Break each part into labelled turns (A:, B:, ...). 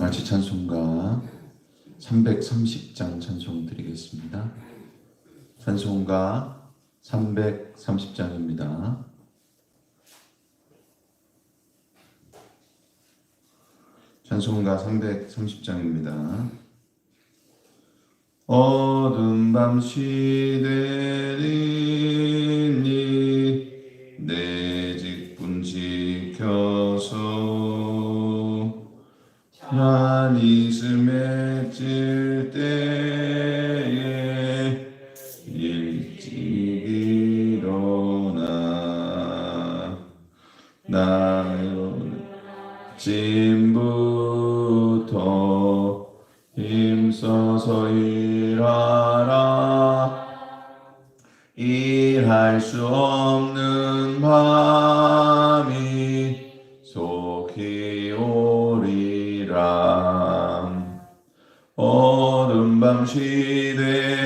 A: 같이 찬송가 330장 찬송 드리겠습니다. 찬송가 330장입니다. 찬송가 330장입니다. 어둠 밤 시대리 한이슬 맺을 때에 일찍 일어나 나의 짐부터 힘써서 일하라. 일할 수 없는 밤 어둠 밤 시대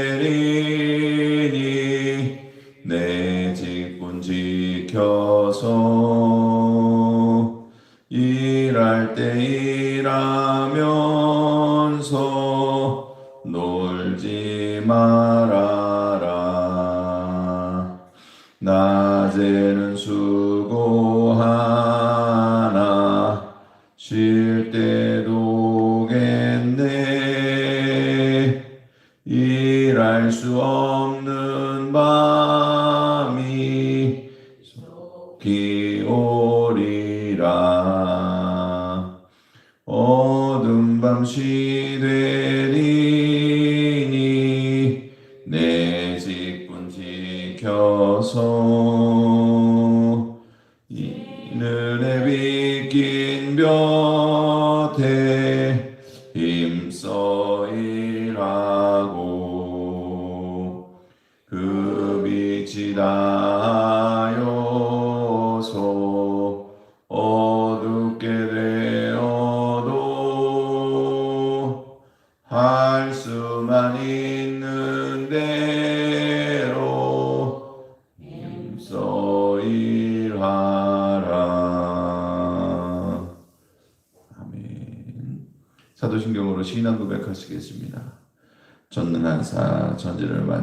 A: 어둠 밤 시 되리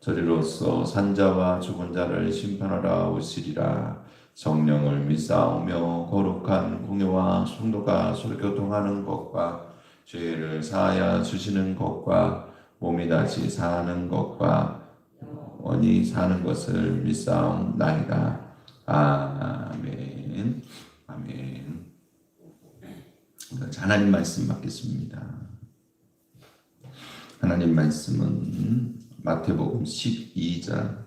A: 저리로서 산자와 죽은 자를 심판하러 오시리라. 성령을 믿사오며 거룩한 공예와 성도가 서로 교통하는 것과 죄를 사하여 주시는 것과 몸이 다시 사는 것과 원이 사는 것을 믿사옵나이다. 아멘. 아멘. 하나님 말씀 받겠습니다. 하나님 말씀은 마태복음 12장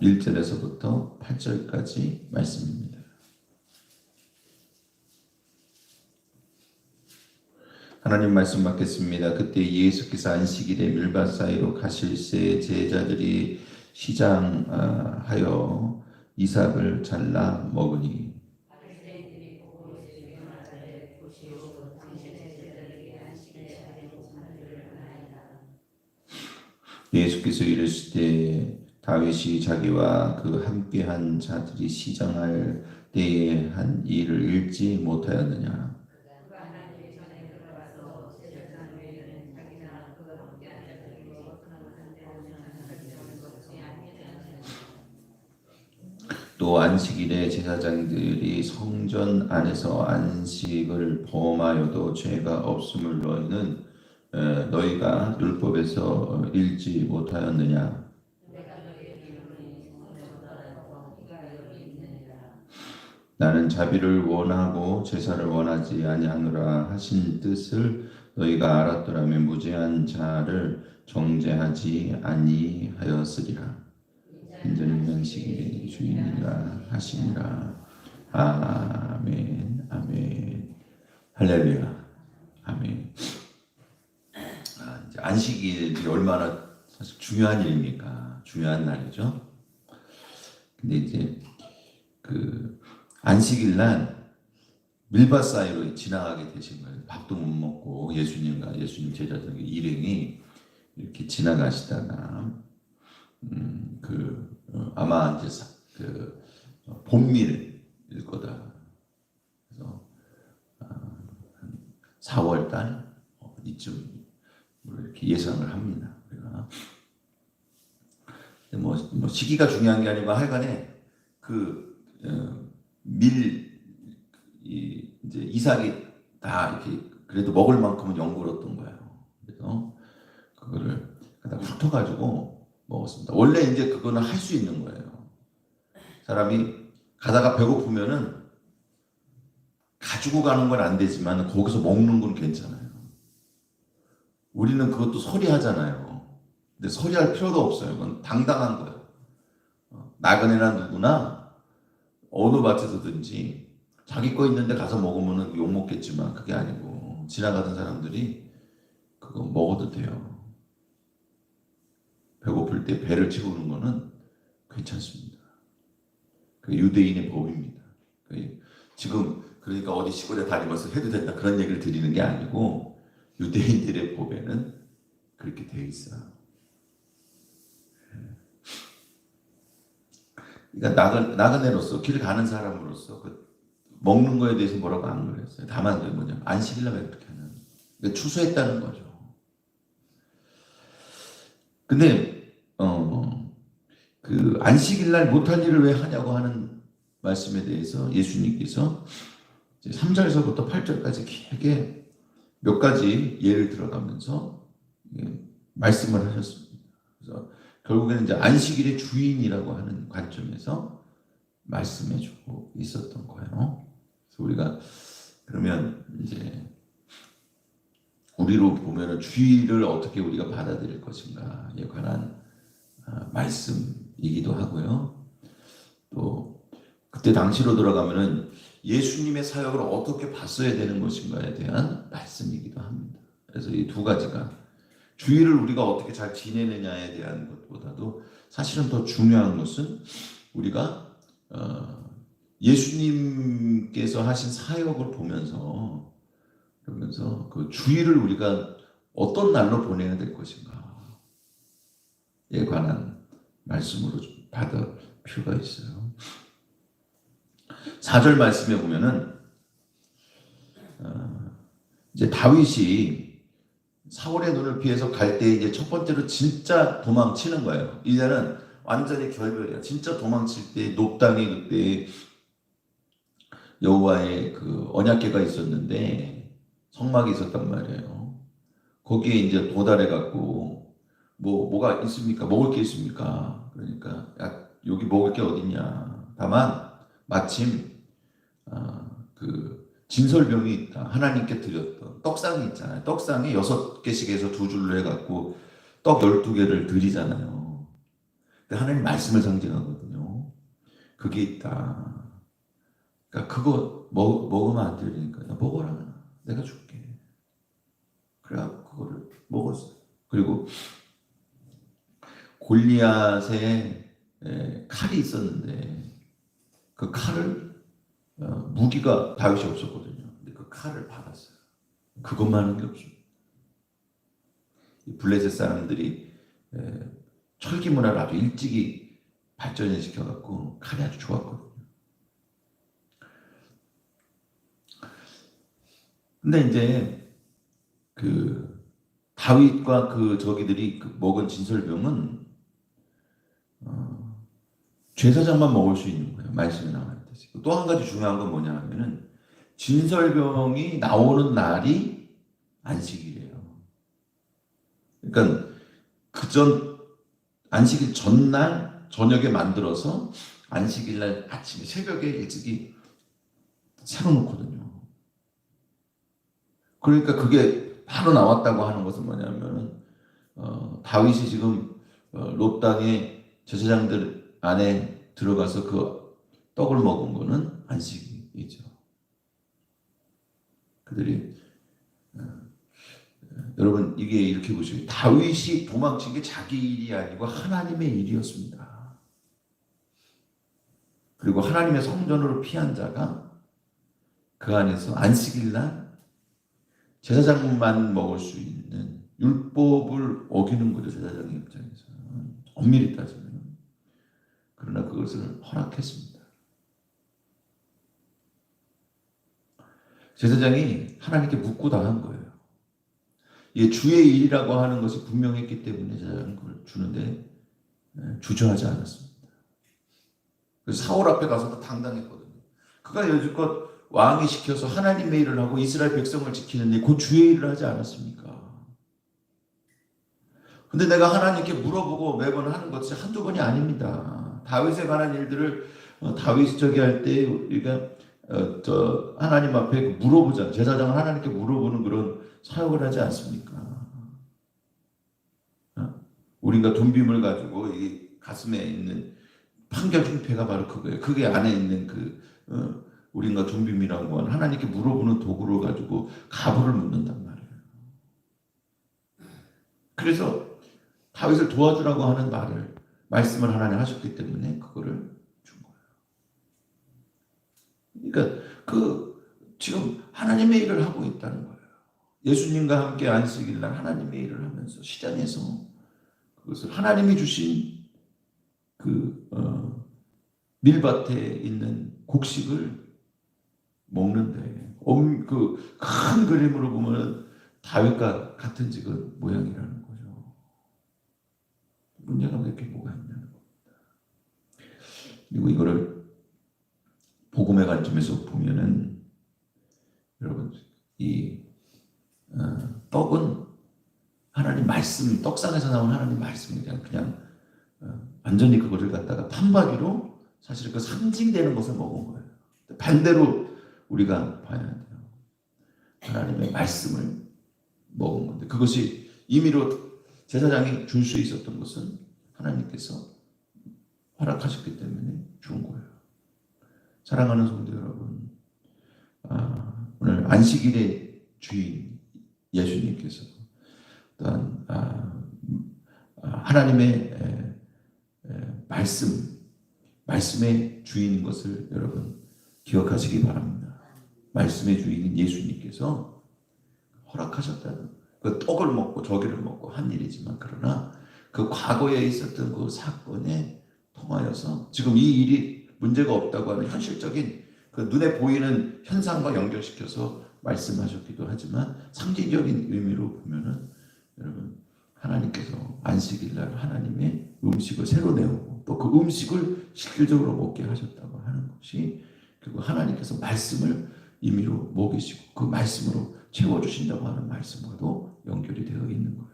A: 1절에서부터 8절까지 말씀입니다. 하나님 말씀 받겠습니다. 그때 예수께서 안식일에 밀밭 사이로 가실새 제자들이 시장하여 이삭을 잘라 먹으니 예수께서 이르시되 다윗이 자기와 그 함께한 자들이 시장할 때에 한 일을 읽지 못하였느냐? 또 안식일에 제사장들이 성전 안에서 안식을 범하여도 죄가 없음을 너희는 에, 너희가 율법에서 읽지 못하였느냐 나는 자비를 원하고 제사를 원하지 아니하노라 하신 뜻을 너희가 알았더라면 무죄한 자를 정죄하지 아니하였으리라. 인자는 명식의 주인이라 하시니라. 아멘, 아멘, 할렐루야, 아멘. 아, 안식일이 얼마나 사실 중요한 일입니까? 중요한 날이죠. 근데 이제 그 안식일 날 밀밭 사이로 지나가게 되신 거예요. 밥도 못 먹고 예수님과 예수님 제자들의 일행이 이렇게 지나가시다가 음, 그 어, 아마 이제 사- 그 어, 봄밀일 거다. 그래서 아, 한 4월 달 어, 이쯤 이렇게 예상을 합니다. 우리가 뭐, 뭐 시기가 중요한 게 아니고 하여간에 그 어, 밀 이, 이제 이삭이 다 이렇게 그래도 먹을 만큼은 연구했던 거예요. 그래서 그거를 갖다 훑어가지고 먹었습니다. 원래 이제 그거는 할 수 있는 거예요. 사람이 가다가 배고프면은 가지고 가는 건 안 되지만 거기서 먹는 건 괜찮아요. 우리는 그것도 소리하잖아요. 근데 소리할 필요도 없어요. 그건 당당한 거예요. 어, 나그네나 누구나 어느 밭에서든지 자기 거 있는데 가서 먹으면 욕 먹겠지만 그게 아니고 지나가던 사람들이 그거 먹어도 돼요. 배고플 때 배를 채우는 거는 괜찮습니다. 그 유대인의 법입니다. 그 지금 그러니까 어디 시골에 다니면서 해도 된다 그런 얘기를 드리는 게 아니고 유대인들의 법에는 그렇게 되어 있어요. 그러니까 나그, 나그네로서 길 가는 사람으로서 그 먹는 거에 대해서 뭐라고 안 그랬어요. 다만 그 뭐냐 안식일날 왜 그렇게 하는? 그러니까 추수했다는 거죠. 근데 어그 안식일날 못할 일을 왜 하냐고 하는 말씀에 대해서 예수님께서 3절에서부터 8절까지 길게 몇 가지 예를 들어가면서 예, 말씀을 하셨습니다. 그래서 결국에는 이제 안식일의 주인이라고 하는 관점에서 말씀해 주고 있었던 거예요. 그래서 우리가 그러면 이제 우리로 보면은 주의를 어떻게 우리가 받아들일 것인가에 관한 아, 말씀이기도 하고요. 또 그때 당시로 돌아가면은 예수님의 사역을 어떻게 봤어야 되는 것인가에 대한 말씀이기도 합니다. 그래서 이 두 가지가 주의를 우리가 어떻게 잘 지내느냐에 대한 것보다도 사실은 더 중요한 것은 우리가 어, 예수님께서 하신 사역을 보면서 그러면서 그 주의를 우리가 어떤 날로 보내야 될 것인가에 관한 말씀으로 좀 받을 필요가 있어요. 4절 말씀에 보면은 어, 이제 다윗이 사울의 눈을 피해서 갈 때 이제 첫 번째로 진짜 도망치는 거예요. 이제는 완전히 결별이야. 진짜 도망칠 때 녹당에 그때 여호와의 그 언약궤가 있었는데 성막이 있었단 말이에요. 거기에 이제 도달해 갖고 뭐 뭐가 있습니까? 먹을 게 있습니까? 그러니까 야, 여기 먹을 게 어딨냐. 다만 마침 아, 그 진설병이 있다. 하나님께 드렸던 떡상이 있잖아요. 떡상이 여섯 개씩 해서 두 줄로 해갖고 떡 열두 개를 드리잖아요. 근데 하나님 말씀을 상징하거든요. 그게 있다. 그러니까 그거 먹, 먹으면 안 되니까 야, 먹어라. 내가 줄게. 그래갖고 그거를 먹었어요. 그리고 골리앗의 에, 칼이 있었는데 그 칼을 어, 무기가 다윗이 없었거든요. 근데 그 칼을 받았어요. 그것만 한게 없습니다. 이 블레셋 사람들이 에, 철기 문화를 아주 일찍이 발전을 시켜갖고 칼이 아주 좋았거든요. 근데 이제 그 다윗과 그 저기들이 그 먹은 진설병은 어, 제사장만 먹을 수 있는 거예요. 말씀에 나와 있듯이. 또 한 가지 중요한 건 뭐냐 하면은 진설병이 나오는 날이 안식일이에요. 그러니까 그전 안식일 전날 저녁에 만들어서 안식일 날 아침에 새벽에 일찍이 세워놓거든요. 그러니까 그게 바로 나왔다고 하는 것은 뭐냐면은 어, 다윗이 지금 어, 롯 땅의 제사장들 안에 들어가서 그 떡을 먹은 거는 안식이죠. 그들이 어, 여러분 이게 이렇게 보시면 다윗이 도망친 게 자기 일이 아니고 하나님의 일이었습니다. 그리고 하나님의 성전으로 피한 자가 그 안에서 안식일 날 제사장만 먹을 수 있는 율법을 어기는 거죠 제사장의 입장에서 엄밀히 따지면 그러나 그것을 허락했습니다. 제사장이 하나님께 묻고 당한 거예요. 이게 주의 일이라고 하는 것이 분명했기 때문에 제사장은 그걸 주는데 예, 주저하지 않았습니다. 사울 앞에 가서도 당당했거든요. 그가 여지껏 왕이 시켜서 하나님의 일을 하고 이스라엘 백성을 지키는데 그 주의 일을 하지 않았습니까? 근데 내가 하나님께 물어보고 매번 하는 것이 한두 번이 아닙니다. 다윗에 관한 일들을 어, 다윗이 저기 할 때 우리가 어, 저 하나님 앞에 물어보자. 제사장은 하나님께 물어보는 그런 사역을 하지 않습니까? 어? 우리가 돈빔을 가지고 이 가슴에 있는 판결 흉패가 바로 그거예요. 그게 안에 있는 그 어, 우리가 돈빔이라고 하는 하나님께 물어보는 도구를 가지고 가부를 묻는단 말이에요. 그래서 다윗을 도와주라고 하는 말을 말씀을 하나님 하셨기 때문에 그거를 준 거예요. 그러니까 그 지금 하나님의 일을 하고 있다는 거예요. 예수님과 함께 안식일 날 하나님의 일을 하면서 시장에서 그것을 하나님이 주신 그 어, 밀밭에 있는 곡식을 먹는데 그 큰 그림으로 보면 다윗과 같은 지금 모양이라는. 왜 이렇게 뭐가 있냐는 겁니다. 그리고 이거를 복음의 관점에서 보면은 여러분 이 어, 떡은 하나님 말씀 떡상에서 나온 하나님 말씀이 그냥 그냥 어, 완전히 그거를 갖다가 판박이로 사실 그 상징되는 것을 먹은 거예요. 반대로 우리가 봐야 돼요. 하나님의 말씀을 먹은 건데 그것이 임의로 제사장이 줄 수 있었던 것은 하나님께서 허락하셨기 때문에 준 거예요. 사랑하는 성도 여러분, 아, 오늘 안식일의 주인 예수님께서 또한 아, 아, 하나님의 말씀, 말씀의 주인인 것을 여러분 기억하시기 바랍니다. 말씀의 주인인 예수님께서 허락하셨다는 그 떡을 먹고 저기를 먹고 한 일이지만 그러나 그 과거에 있었던 그 사건에 통하여서 지금 이 일이 문제가 없다고 하는 현실적인 그 눈에 보이는 현상과 연결시켜서 말씀하셨기도 하지만 상징적인 의미로 보면은 여러분 하나님께서 안식일 날 하나님의 음식을 새로 내오고 또 그 음식을 실질적으로 먹게 하셨다고 하는 것이 결국 하나님께서 말씀을 임의로 먹이시고 그 말씀으로 채워주신다고 하는 말씀과도 연결이 되어 있는 거예요.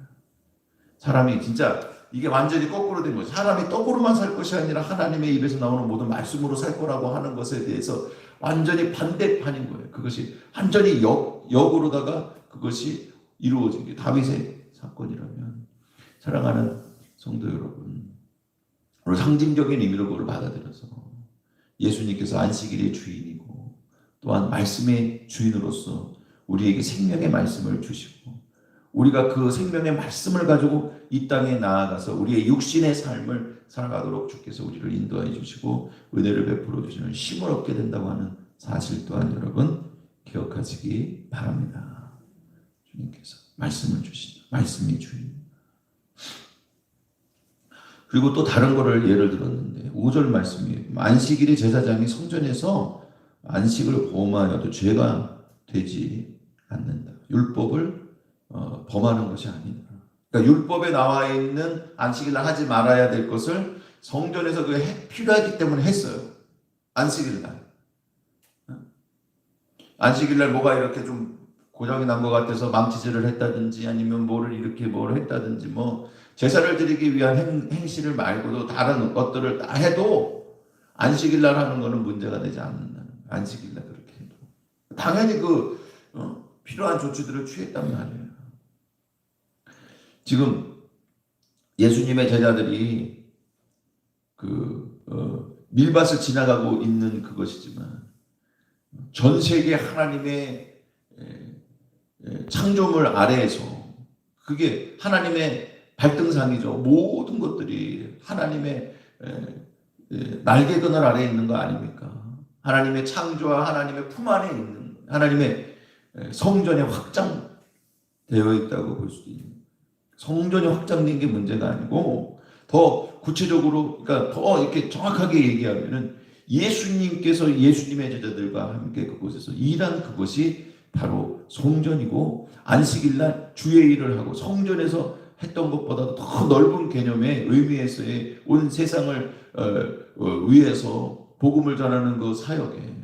A: 사람이 진짜 이게 완전히 거꾸로 된 거죠. 사람이 떡으로만 살 것이 아니라 하나님의 입에서 나오는 모든 말씀으로 살 거라고 하는 것에 대해서 완전히 반대판인 거예요. 그것이 완전히 역, 역으로다가 그것이 이루어진 게 다윗의 사건이라면 사랑하는 성도 여러분 오늘 상징적인 의미로 그걸 받아들여서 예수님께서 안식일의 주인이고 또한 말씀의 주인으로서 우리에게 생명의 말씀을 주시고 우리가 그 생명의 말씀을 가지고 이 땅에 나아가서 우리의 육신의 삶을 살아가도록 주께서 우리를 인도해 주시고 은혜를 베풀어 주시는 힘을 얻게 된다고 하는 사실 또한 여러분 기억하시기 바랍니다. 주님께서 말씀을 주신다. 말씀이 주인. 그리고 또 다른 거를 예를 들었는데 5절 말씀이에요. 안식일의 제사장이 성전에서 안식을 범하여도 죄가 되지 않는다. 율법을 어, 범하는 것이 아니다. 그러니까 율법에 나와 있는 안식일날 하지 말아야 될 것을 성전에서 그 필요하기 때문에 했어요. 안식일날. 안식일날 뭐가 이렇게 좀 고장이 난 것 같아서 망치질을 했다든지 아니면 뭐를 이렇게 뭐를 했다든지 뭐 제사를 드리기 위한 행, 행실을 말고도 다른 것들을 다 해도 안식일날 하는 거는 문제가 되지 않는다는 안식일날 그렇게 해도 당연히 그 어, 필요한 조치들을 취했단 말이에요. 지금 예수님의 제자들이 그 어, 밀밭을 지나가고 있는 그것이지만 전 세계 하나님의 창조물 아래에서 그게 하나님의 발등상이죠. 모든 것들이 하나님의 날개 그늘 아래에 있는 거 아닙니까? 하나님의 창조와 하나님의 품 안에 있는 하나님의 에, 성전에 확장되어 있다고 볼 수도 있는 성전이 확장된 게 문제가 아니고 더 구체적으로 그러니까 더 이렇게 정확하게 얘기하면은 예수님께서 예수님의 제자들과 함께 그곳에서 일한 그것이 바로 성전이고 안식일날 주의 일을 하고 성전에서 했던 것보다 더 넓은 개념의 의미에서의 온 세상을 어, 어, 위해서 복음을 전하는 그 사역에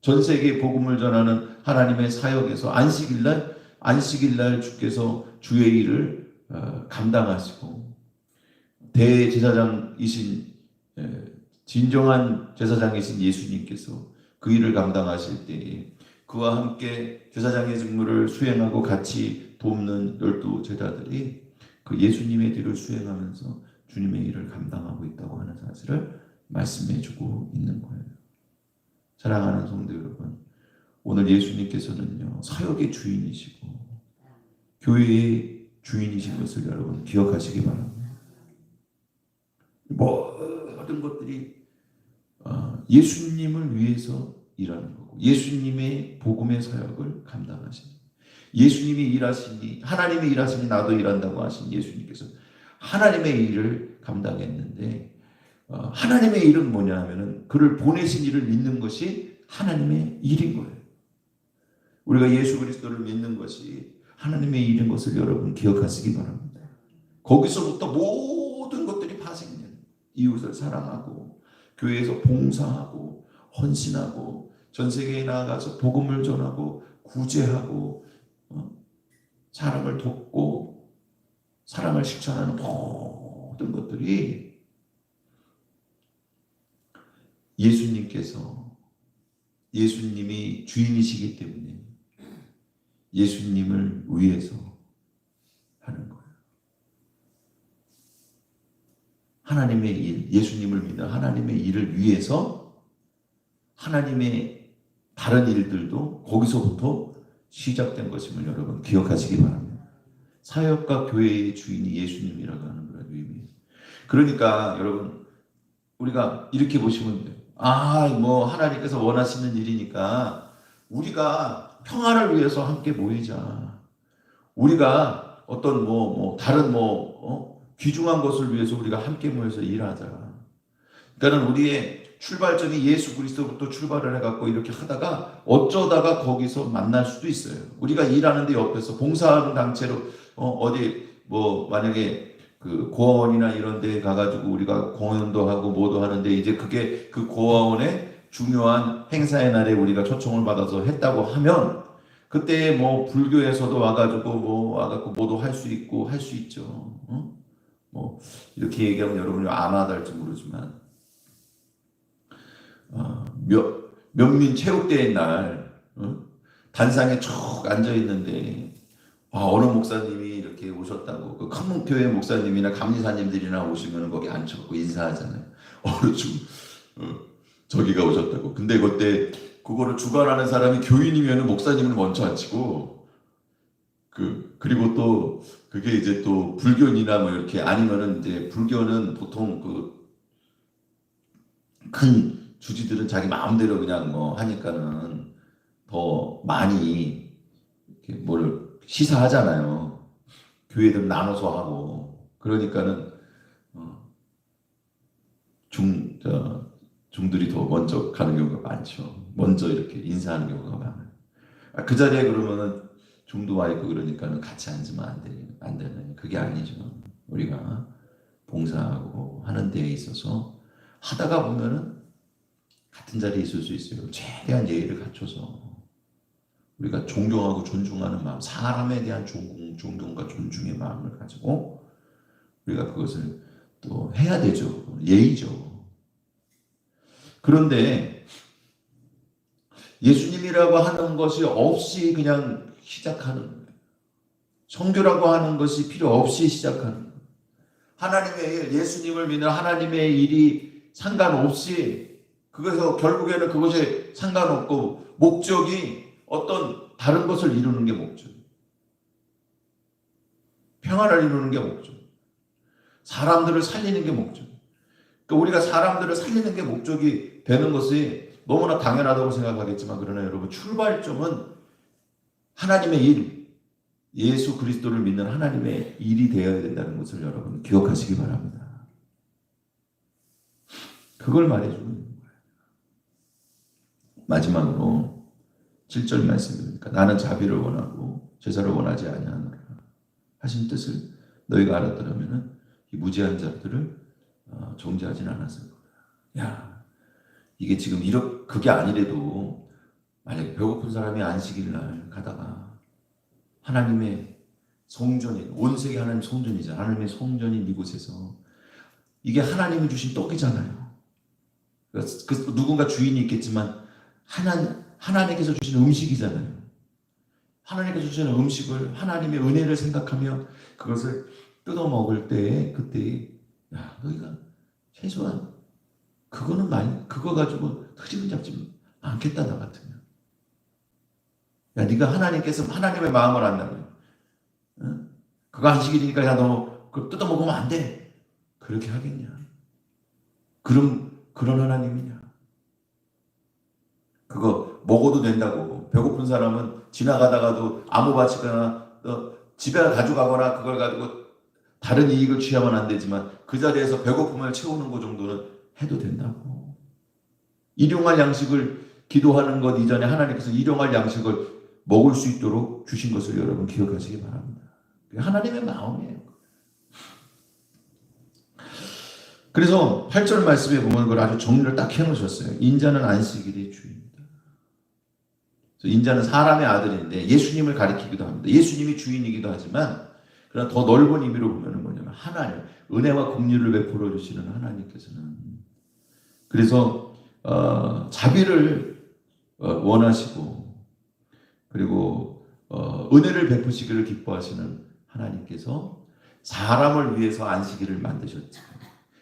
A: 전 세계 복음을 전하는 하나님의 사역에서 안식일날 안식일날 주께서 주의 일을 어, 감당하시고 대제사장이신 에, 진정한 제사장이신 예수님께서 그 일을 감당하실 때에 그와 함께 제사장의 직무를 수행하고 같이 돕는 열두 제자들이 그 예수님의 뒤를 수행하면서 주님의 일을 감당하고 있다고 하는 사실을 말씀해 주고 있는 거예요. 사랑하는 성도 여러분, 오늘 예수님께서는요 사역의 주인이시고 교회의 주인이신 것을 여러분 기억하시기 바랍니다. 모든 것들이 어, 예수님을 위해서 일하는 거고 예수님의 복음의 사역을 감당하시는 예수님이 일하시니 하나님이 일하시니 나도 일한다고 하신 예수님께서 하나님의 일을 감당했는데 어, 하나님의 일은 뭐냐 하면은 그를 보내신 일을 믿는 것이 하나님의 일인 거예요. 우리가 예수 그리스도를 믿는 것이 하나님의 일인 것을 여러분 기억하시기 바랍니다. 거기서부터 모든 것들이 파생된 이웃을 사랑하고 교회에서 봉사하고 헌신하고 전 세계에 나아가서 복음을 전하고 구제하고 어? 사람을 돕고 사랑을 실천하는 모든 것들이 예수님께서 예수님이 주인이시기 때문에 예수님을 위해서 하는 거예요. 하나님의 일, 예수님을 믿는 하나님의 일을 위해서 하나님의 다른 일들도 거기서부터 시작된 것임을 여러분 기억하시기 바랍니다. 사역과 교회의 주인이 예수님이라고 하는 그런 의미. 그러니까 여러분 우리가 이렇게 보시면 돼요. 아, 뭐 하나님께서 원하시는 일이니까 우리가 평화를 위해서 함께 모이자. 우리가 어떤 뭐, 뭐 다른 뭐 어? 귀중한 것을 위해서 우리가 함께 모여서 일하자. 그러니까는 우리의 출발점이 예수 그리스도부터 출발을 해갖고 이렇게 하다가 어쩌다가 거기서 만날 수도 있어요. 우리가 일하는데 옆에서 봉사하는 단체로 어, 어디 뭐 만약에 그 고아원이나 이런 데 가가지고 우리가 공연도 하고 뭐도 하는데 이제 그게 그 고아원의 중요한 행사의 날에 우리가 초청을 받아서 했다고 하면 그때 뭐 불교에서도 와가지고 뭐 와갖고 뭐도 할 수 있고 할 수 있죠. 어? 뭐 이렇게 얘기하면 여러분이 안 와닿을지 모르지만 어, 몇 명민 체육대회 날 어? 단상에 쭉 앉아 있는데 아, 어느 목사님이 이렇게 오셨다고 그 큰 교회 목사님이나 감리사님들이나 오시면 거기 앉혀갖고 인사하잖아요. 어느 중 어, 저기가 오셨다고. 근데 그때 그거를 주관하는 사람이 교인이면 목사님을 먼저 앉히고 그 그리고 또 그게 이제 또 불교인이나 뭐 이렇게 아니면은 이제 불교는 보통 그 큰 주지들은 자기 마음대로 그냥 뭐 하니까는 더 많이 이렇게 뭘 시사하잖아요. 교회들 나눠서 하고 그러니까는 어, 중 저, 중들이 더 먼저 가는 경우가 많죠. 먼저 이렇게 인사하는 경우가 많아요. 아, 그 자리에 그러면은 중도 와 있고 그러니까는 같이 앉으면 안 돼, 안 되는 그게 아니죠. 우리가 봉사하고 하는 데에 있어서 하다가 보면은 같은 자리에 있을 수 있어요. 최대한 예의를 갖춰서 우리가 존경하고 존중하는 마음, 사람에 대한 존중, 존경과 존중의 마음을 가지고 우리가 그것을 또 해야 되죠. 예의죠. 그런데 예수님이라고 하는 것이 없이 그냥 시작하는 거예요. 성교라고 하는 것이 필요 없이 시작하는 거예요. 하나님의 일, 예수님을 믿는 하나님의 일이 상관없이 그래서 결국에는 그것에 상관없고 목적이 어떤 다른 것을 이루는 게 목적. 평화를 이루는 게 목적. 사람들을 살리는 게 목적. 그러니까 우리가 사람들을 살리는 게 목적이 되는 것이 너무나 당연하다고 생각하겠지만 그러나 여러분 출발점은 하나님의 일, 예수 그리스도를 믿는 하나님의 일이 되어야 된다는 것을 여러분 기억하시기 바랍니다. 그걸 말해주고 있는 거예요. 마지막으로 7절 말씀입니다. 나는 자비를 원하고 제사를 원하지 아니하노라 하신 뜻을 너희가 알았더라면은 이 무죄한 자들을 어, 정죄하지는 않았을 거야. 야, 이게 지금 이렇게 그게 아니래도 만약에 배고픈 사람이 안식일 날 가다가 하나님의 성전인 온 세계 하나님 성전이잖아. 하나님의 성전인 이곳에서 이게 하나님이 주신 떡이잖아요. 그래서 그 누군가 주인이 있겠지만 하나 하나님께서 주신 음식이잖아요. 하나님께서 주시는 음식을 하나님의 은혜를 생각하며 그것을 뜯어 먹을 때 그때 야 너희가 최소한 그거는 많이 그거 가지고 흐지은 잡지 않겠다 나 같으면. 야 네가 하나님께서 하나님의 마음을 안다면 응? 그거 안식일이니까 야너 그거 뜯어 먹으면 안 돼. 그렇게 하겠냐? 그런 그런 하나님이냐? 그거 먹어도 된다고 배고픈 사람은 지나가다가도 아무 바치거나 또 집에 가져가거나 그걸 가지고 다른 이익을 취하면 안 되지만 그 자리에서 배고픔을 채우는 것 정도는 해도 된다고. 일용할 양식을 기도하는 것 이전에 하나님께서 일용할 양식을 먹을 수 있도록 주신 것을 여러분 기억하시기 바랍니다. 하나님의 마음이에요. 그래서 8절 말씀에 보면 그걸 아주 정리를 딱 해놓으셨어요. 인자는 주입니다. 그래서 인자는 사람의 아들인데 예수님을 가리키기도 합니다. 예수님이 주인이기도 하지만 그러나 더 넓은 의미로 보면 뭐냐면 하나님 은혜와 긍휼을 베풀어 주시는 하나님께서는 그래서 어, 자비를 어, 원하시고 그리고 어, 은혜를 베푸시기를 기뻐하시는 하나님께서 사람을 위해서 안식일을 만드셨지.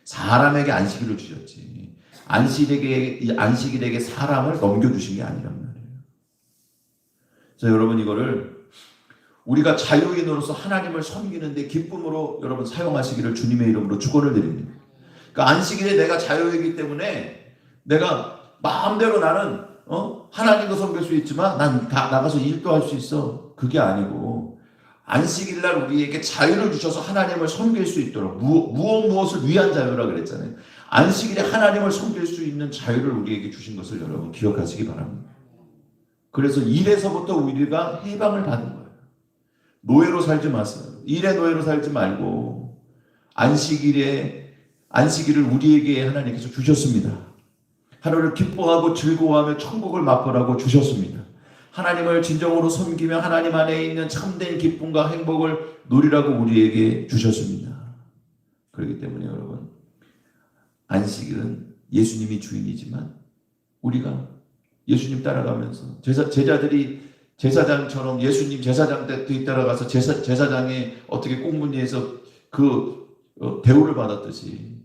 A: 사람에게 안식일을 주셨지. 안식일에게 안식일에게 사람을 넘겨주신 게 아니란 말이에요. 그래서 여러분 이거를 우리가 자유인으로서 하나님을 섬기는데 기쁨으로 여러분 사용하시기를 주님의 이름으로 축원을 드립니다. 그러니까 안식일에 내가 자유이기 때문에 내가 마음대로 나는 어? 하나님도 섬길 수 있지만 난 다 나가서 일도 할 수 있어. 그게 아니고 안식일 날 우리에게 자유를 주셔서 하나님을 섬길 수 있도록 무, 무엇 무엇을 위한 자유라 그랬잖아요. 안식일에 하나님을 섬길 수 있는 자유를 우리에게 주신 것을 여러분 기억하시기 바랍니다. 그래서 일에서부터 우리가 해방을 받은 거예요. 노예로 살지 마세요. 일의 노예로 살지 말고 안식일에 안식일을 우리에게 하나님께서 주셨습니다. 하루를 기뻐하고 즐거워하며 천국을 맛보라고 주셨습니다. 하나님을 진정으로 섬기며 하나님 안에 있는 참된 기쁨과 행복을 누리라고 우리에게 주셨습니다. 그렇기 때문에 여러분 안식일은 예수님이 주인이지만 우리가 예수님 따라가면서 제자, 제자들이 제사장처럼 예수님 제사장 때 뒤따라가서 제사, 제사장의 어떻게 꽁무니에서 그 어, 대우를 받았듯이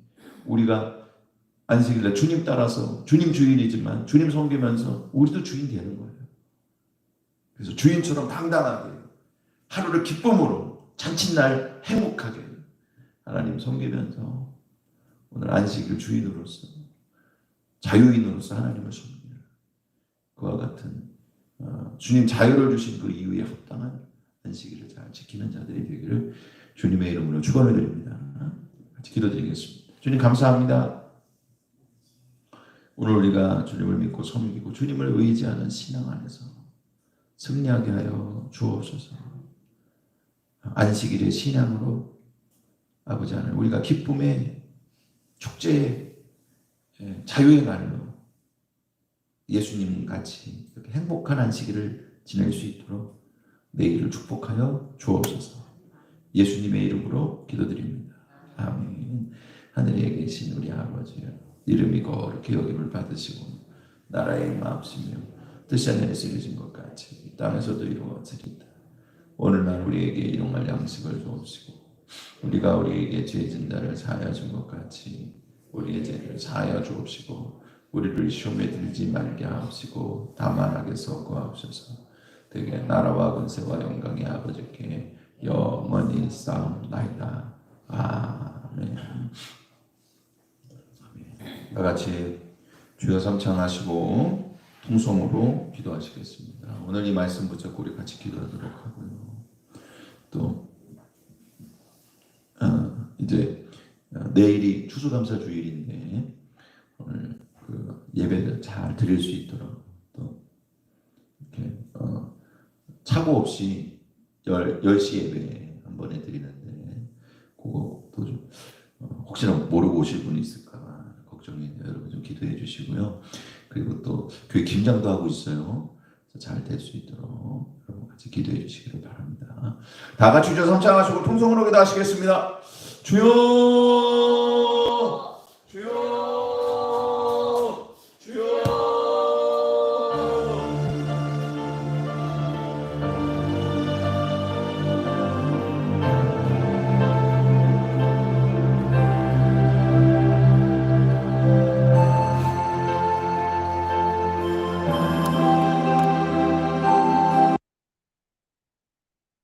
A: 우리가 안식일날 주님 따라서 주님 주인이지만 주님 섬기면서 우리도 주인 되는 거예요. 그래서 주인처럼 당당하게 하루를 기쁨으로 잔칫날 행복하게 하나님 섬기면서 오늘 안식일 주인으로서 자유인으로서 하나님을 섬기는 그와 같은 어, 주님 자유를 주신 그 이유에 합당한 안식일을 잘 지키는 자들이 되기를 주님의 이름으로 축원을 드립니다. 같이 기도드리겠습니다. 주님 감사합니다. 오늘 우리가 주님을 믿고 섬기고 주님을 의지하는 신앙 안에서 승리하게 하여 주옵소서. 안식일의 신앙으로 아버지 하나님 우리가 기쁨의 축제의 예, 자유의 날로 예수님 같이 이렇게 행복한 안식일을 지낼 수 있도록 내일을 축복하여 주옵소서. 예수님의 이름으로 기도드립니다. 아멘. 하늘에 계신 우리 아버지여 이름이 거룩히 여김을 받으시고 나라의 마음시며 뜻이 하늘에서 이루어진 것 같이 이 땅에서도 이루어지리다. 오늘날 우리에게 일용할 양식을 주옵시고 우리가 우리에게 죄진 자를 사하여 준 것 같이 우리의 죄를 사하여 주옵시고 우리를 시험에 들지 말게 하옵시고 다만 악에서 구하옵소서. 되게 나라와 권세와 영광이 아버지께 영원히 싸움나이다. 아멘. 다 같이 주여 삼창하시고 통성으로 기도하시겠습니다. 오늘 이 말씀 붙잡고 우리 같이 기도하도록 하고요. 또 어, 이제 어, 내일이 추수감사 주일인데 오늘 그 예배를 잘 드릴 수 있도록 또 이렇게 어, 착오 없이 열 10시 예배 한 번에 드리는데 그것도 좀 어, 혹시나 모르고 오실 분이 있을까 걱정이 여러분 좀 기도해 주시고요. 그리고 또 교회 김장도 하고 있어요. 잘 될 수 있도록 여러분 같이 기도해 주시기를 바랍니다. 다 같이 주여 삼창하시고 통성으로 기도하시겠습니다. 주여